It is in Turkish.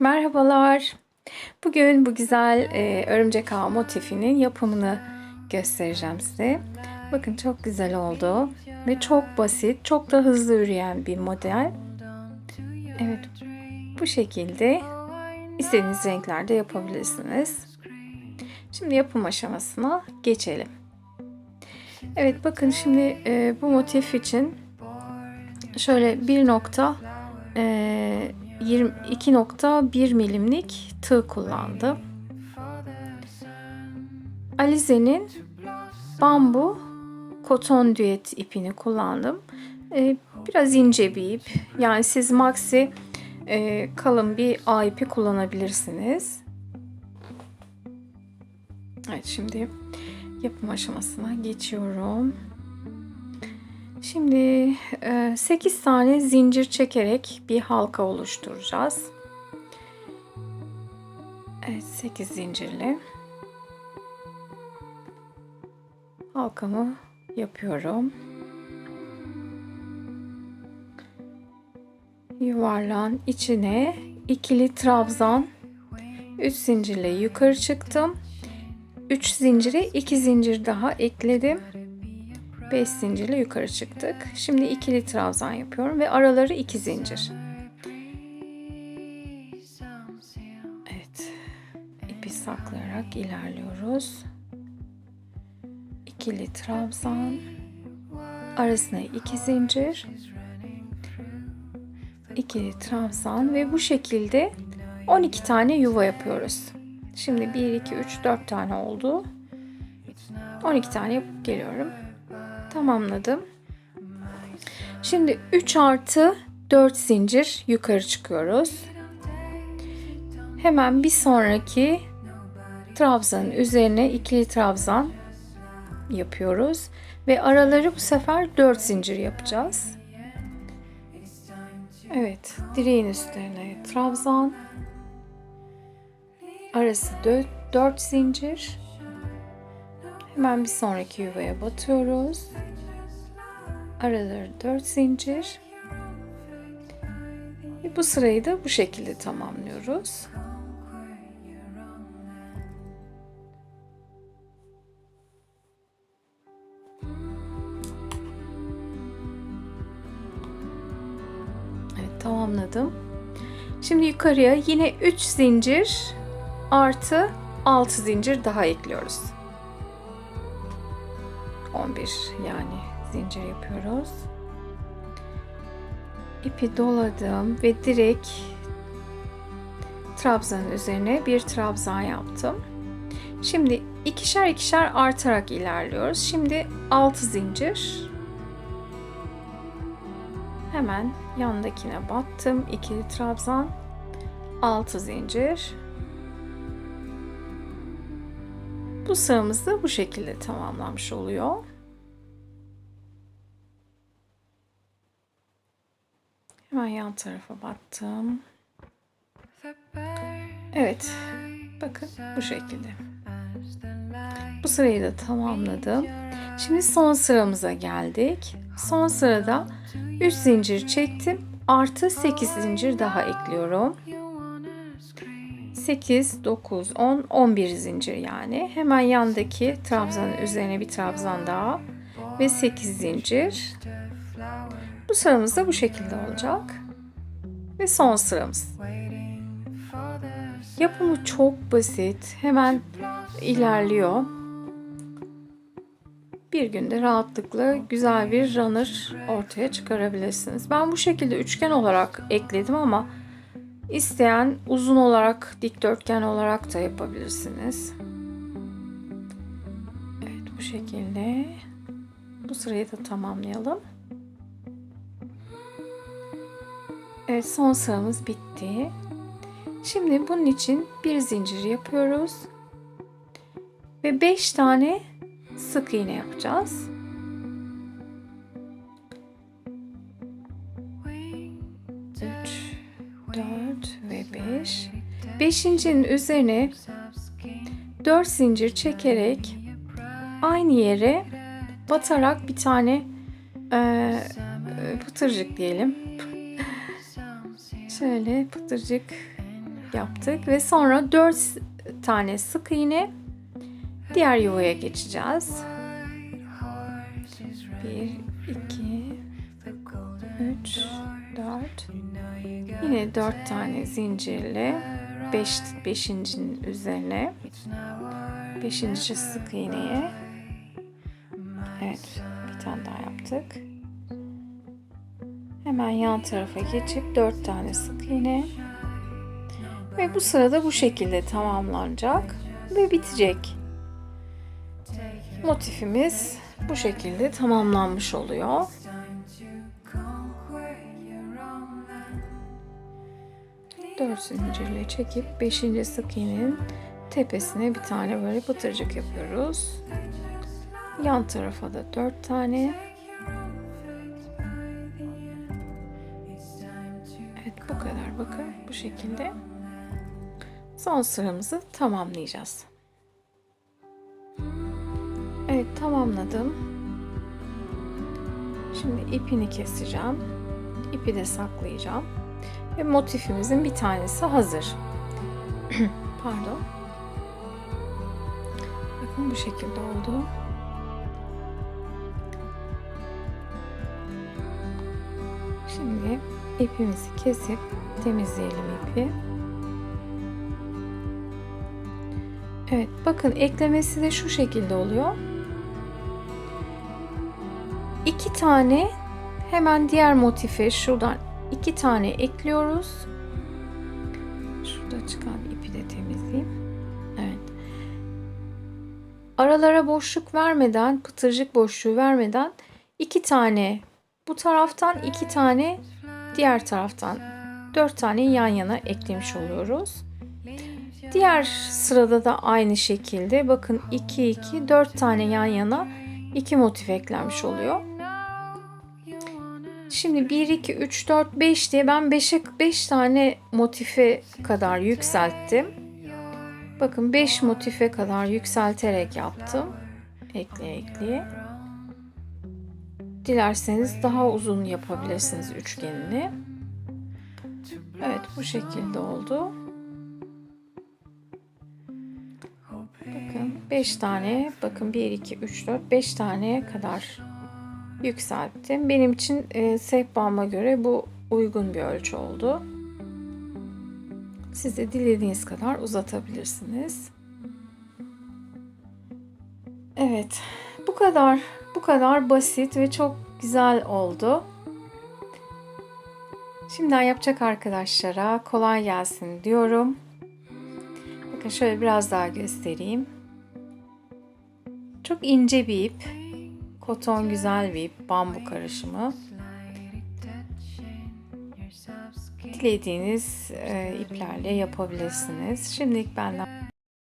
Merhabalar. Bugün bu güzel e, örümcek ağ motifinin yapımını göstereceğim size. Bakın çok güzel oldu ve çok basit, çok da hızlı üreyen bir model. Evet, bu şekilde istediğiniz renklerde yapabilirsiniz. Şimdi yapım aşamasına geçelim. Evet, bakın şimdi e, bu motif için şöyle bir nokta e, 22.1 milimlik tığ kullandım. Alize'nin bambu koton düet ipini kullandım. Ee, biraz ince bir ip. Yani siz maxi e, kalın bir A ipi kullanabilirsiniz. Evet şimdi yapım aşamasına geçiyorum. Şimdi 8 e, tane zincir çekerek bir halka oluşturacağız. Evet 8 zincirli. Halkamı yapıyorum. Yuvarlan içine ikili trabzan 3 zincirle yukarı çıktım. 3 zincire 2 zincir daha ekledim. 5 zincirle yukarı çıktık. Şimdi ikili trabzan yapıyorum ve araları 2 zincir. Evet. ipi saklayarak ilerliyoruz. İkili trabzan arasına 2 zincir. ikili trabzan ve bu şekilde 12 tane yuva yapıyoruz. Şimdi 1 2 3 4 tane oldu. 12 tane yapıp geliyorum tamamladım. Şimdi 3 artı 4 zincir yukarı çıkıyoruz. Hemen bir sonraki trabzanın üzerine ikili trabzan yapıyoruz ve araları bu sefer 4 zincir yapacağız. Evet, direğin üstlerine trabzan arası 4 zincir Hemen bir sonraki yuvaya batıyoruz. Araları 4 zincir. Ve bu sırayı da bu şekilde tamamlıyoruz. Evet tamamladım. Şimdi yukarıya yine 3 zincir artı 6 zincir daha ekliyoruz. 11 yani zincir yapıyoruz. İpi doladım ve direkt trabzanın üzerine bir trabzan yaptım. Şimdi ikişer ikişer artarak ilerliyoruz. Şimdi 6 zincir. Hemen yandakine battım. ikili trabzan. 6 zincir. Bu sıramız da bu şekilde tamamlanmış oluyor. Hemen yan tarafa battım. Evet. Bakın bu şekilde. Bu sırayı da tamamladım. Şimdi son sıramıza geldik. Son sırada 3 zincir çektim. Artı 8 zincir daha ekliyorum. 8, 9, 10, 11 zincir yani. Hemen yandaki trabzanın üzerine bir trabzan daha ve 8 zincir. Bu sıramız da bu şekilde olacak. Ve son sıramız. Yapımı çok basit. Hemen ilerliyor. Bir günde rahatlıkla güzel bir runner ortaya çıkarabilirsiniz. Ben bu şekilde üçgen olarak ekledim ama İsteyen uzun olarak dikdörtgen olarak da yapabilirsiniz. Evet bu şekilde. Bu sırayı da tamamlayalım. Evet son sıramız bitti. Şimdi bunun için bir zincir yapıyoruz. Ve 5 tane sık iğne yapacağız. 4 ve 5. Beşincinin üzerine 4 zincir çekerek aynı yere batarak bir tane e, pıtırcık diyelim. Şöyle pıtırcık yaptık ve sonra 4 tane sık iğne diğer yuvaya geçeceğiz. 1 2 3 4 Yine 4 tane zincirle 5 5. üzerine 5. sık iğneye Evet, bir tane daha yaptık. Hemen yan tarafa geçip 4 tane sık iğne ve bu sırada bu şekilde tamamlanacak ve bitecek. Motifimiz bu şekilde tamamlanmış oluyor. Dört zincirle çekip beşinci sık iğnenin tepesine bir tane böyle pıtırcık yapıyoruz. Yan tarafa da dört tane. Evet bu kadar bakın bu şekilde. Son sıramızı tamamlayacağız. Evet tamamladım. Şimdi ipini keseceğim. İpi de saklayacağım. Ve motifimizin bir tanesi hazır. Pardon. Bakın bu şekilde oldu. Şimdi ipimizi kesip temizleyelim ipi. Evet bakın eklemesi de şu şekilde oluyor. İki tane hemen diğer motife şuradan iki tane ekliyoruz. Şurada çıkan ipi de temizleyeyim. Evet. Aralara boşluk vermeden, pıtırcık boşluğu vermeden iki tane bu taraftan iki tane diğer taraftan dört tane yan yana eklemiş oluyoruz. Diğer sırada da aynı şekilde bakın 2 2 4 tane yan yana iki motif eklenmiş oluyor. Şimdi 1 2 3 4 5 diye ben 5'e 5 tane motife kadar yükselttim. Bakın 5 motife kadar yükselterek yaptım. Ekleye ekleye. Dilerseniz daha uzun yapabilirsiniz üçgenini. Evet bu şekilde oldu. Bakın 5 tane bakın 1 2 3 4 5 taneye kadar yükselttim. Benim için e, sehpama göre bu uygun bir ölçü oldu. Siz de dilediğiniz kadar uzatabilirsiniz. Evet, bu kadar bu kadar basit ve çok güzel oldu. Şimdiden yapacak arkadaşlara kolay gelsin diyorum. Bakın şöyle biraz daha göstereyim. Çok ince bir ip. Koton güzel bir. Bambu karışımı. Dilediğiniz e, iplerle yapabilirsiniz. Şimdilik benden